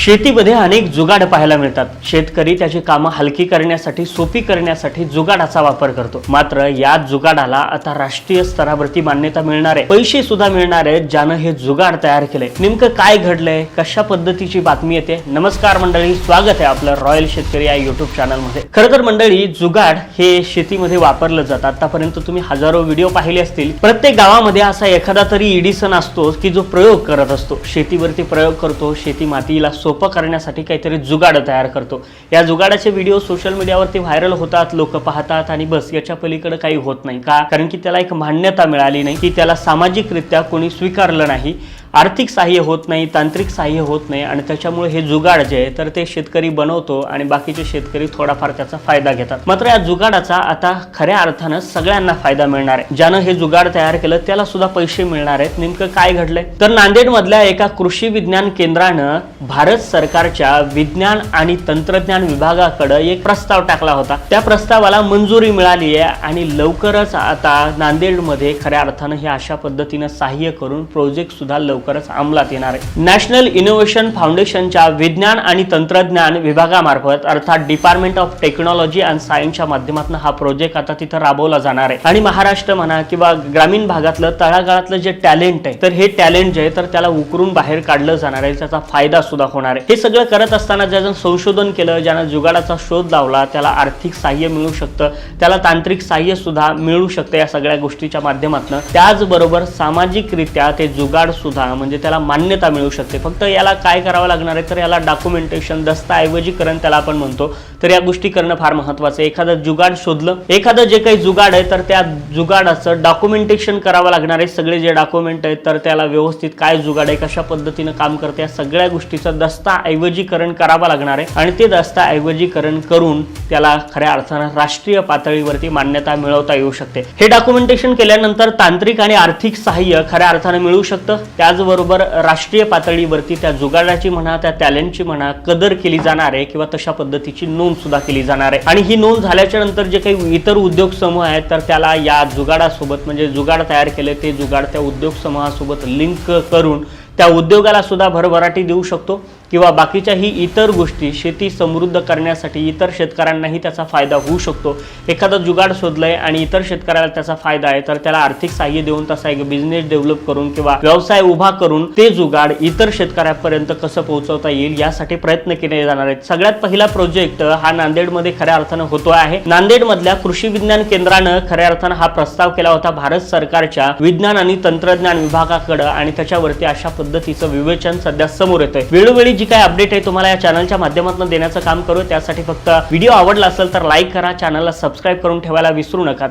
शेतीमध्ये अनेक जुगाड पाहायला मिळतात. शेतकरी त्याची कामं हलकी करण्यासाठी सोपी करण्यासाठी जुगाडाचा वापर करतो. मात्र या जुगाडाला आता राष्ट्रीय स्तरावरती मान्यता मिळणार आहे पैसे सुद्धा मिळणार आहेत ज्यानं हे जुगाड तयार केलंय नेमकं काय घडलंय? कशा पद्धतीची बातमी येते? नमस्कार मंडळी स्वागत आहे आपलं रॉयल शेतकरी या युट्यूब चॅनलमध्ये खरं तर मंडळी जुगाड हे शेतीमध्ये वापरलं जातं. आतापर्यंत तुम्ही हजारो व्हिडिओ पाहिले असतील. प्रत्येक गावामध्ये असा एखादा तरी इडिसन असतो की जो प्रयोग करत असतो. शेतीवरती प्रयोग करतो शेती मातीला सोपं करण्यासाठी काहीतरी जुगाड तयार करतो. या जुगाडाचे व्हिडिओ सोशल मीडियावरती व्हायरल होतात लोक पाहतात आणि बस याच्या पलीकडे काही होत नाही. का? कारण की त्याला एक मान्यता मिळाली नाही की त्याला सामाजिकरित्या कोणी स्वीकारलं नाही. आर्थिक सहाय्य होत नाही तांत्रिक सहाय्य होत नाही आणि त्याच्यामुळे हे जुगाड जे आहे तर ते शेतकरी बनवतो आणि बाकीचे शेतकरी थोडाफार त्याचा फायदा घेतात. मात्र या जुगाडाचा आता खऱ्या अर्थानं सगळ्यांना फायदा मिळणार आहे. ज्यानं हे जुगाड तयार केलं त्याला सुद्धा पैसे मिळणार आहेत. नेमकं काय घडलंय? तर नांदेडमधल्या एका कृषी विज्ञान केंद्रानं भारत सरकारच्या विज्ञान आणि तंत्रज्ञान विभागाकडे एक प्रस्ताव टाकला होता. त्या प्रस्तावाला मंजुरी मिळाली आहे आणि लवकरच आता नांदेडमध्ये खऱ्या अर्थानं हे अशा पद्धतीनं सहाय्य करून प्रोजेक्ट सुद्धा लवकरच अंमलात येणार आहे. नॅशनल इनोव्हेशन फाउंडेशनच्या विज्ञान आणि तंत्रज्ञान विभागामार्फत अर्थात डिपार्टमेंट ऑफ टेक्नॉलॉजी अँड सायन्सच्या माध्यमातून हा प्रोजेक्ट आता तिथं राबवला जाणार आहे. आणि महाराष्ट्र म्हणा किंवा ग्रामीण भागातलं तळागाळातलं जे टॅलेंट आहे तर हे टॅलेंट जे आहे तर त्याला उकरून बाहेर काढलं जाणार आहे. त्याचा फायदा सुद्धा होणार आहे हे सगळं करत असताना ज्यानं संशोधन केलं ज्यानं जुगाडाचा शोध लावला त्याला आर्थिक सहाय्य मिळू शकतं त्याला तांत्रिक सहाय्य सुद्धा मिळू शकतं या सगळ्या गोष्टीच्या माध्यमातून. त्याचबरोबर सामाजिकरित्या ते जुगाड सुद्धा म्हणजे त्याला मान्यता मिळू शकते. फक्त याला काय करावं लागणार आहे? तर याला डॉक्युमेंटेशन दस्तऐवजीकरण त्याला आपण म्हणतो. तर या गोष्टी करणं फार महत्वाचं आहे. एखादं जुगाड शोधलं एखादं जे काही जुगाड आहे तर त्या जुगाडाचं डॉक्युमेंटेशन करावं लागणार आहे. सगळे जे डॉक्युमेंट आहेत तर त्याला व्यवस्थित काय जुगाड आहे कशा पद्धतीनं काम करते या सगळ्या गोष्टीचं दस्ताऐवजीकरण करावं लागणार आहे आणि ते दस्ताऐवजीकरण करून त्याला खऱ्या अर्थानं राष्ट्रीय पातळीवरती मान्यता मिळवता येऊ शकते. हे डॉक्युमेंटेशन केल्यानंतर तांत्रिक आणि आर्थिक सहाय्य खऱ्या अर्थानं मिळू शकतं. त्याचबरोबर राष्ट्रीय पातळीवरती त्या जुगाडाची म्हणा त्या टॅलेंटची म्हणा कदर केली जाणार आहे किंवा तशा पद्धतीची नोंद सुद्धा केली जाणार आहे. आणि ही नोंद झाल्याच्यानंतर जे काही इतर उद्योग समूह आहेत तर त्याला या जुगाडासोबत म्हणजे जुगाड तयार केले ते जुगाड त्या उद्योग समूहासोबत लिंक करून त्या उद्योगाला सुद्धा भरभराटी देऊ शकतो. किंवा बाकीच्याही इतर गोष्टी शेती समृद्ध करण्यासाठी इतर शेतकऱ्यांनाही त्याचा फायदा होऊ शकतो. एखादं जुगाड शोधलंय आणि इतर शेतकऱ्याला त्याचा फायदा आहे तर त्याला आर्थिक सहाय्य देऊन तसा एक बिझनेस डेव्हलप करून किंवा व्यवसाय उभा करून ते जुगाड इतर शेतकऱ्यापर्यंत कसं पोहोचवता येईल यासाठी प्रयत्न केले जाणार आहेत. सगळ्यात पहिला प्रोजेक्ट हा नांदेडमध्ये खऱ्या अर्थानं होतो आहे. नांदेडमधल्या कृषी विज्ञान केंद्रानं खऱ्या अर्थानं हा प्रस्ताव केला होता भारत सरकारच्या विज्ञान आणि तंत्रज्ञान विभागाकडे आणि त्याच्यावरती अशा पद्धतीचं विवेचन सध्या समोर येतंय. वेळोवेळी जी काही अपडेट आहे तुम्हाला या चॅनलच्या माध्यमातून देण्याचं काम करू त्यासाठी फक्त व्हिडिओ आवडला असेल तर लाईक करा चॅनलला सबस्क्राईब करून ठेवायला विसरू नका.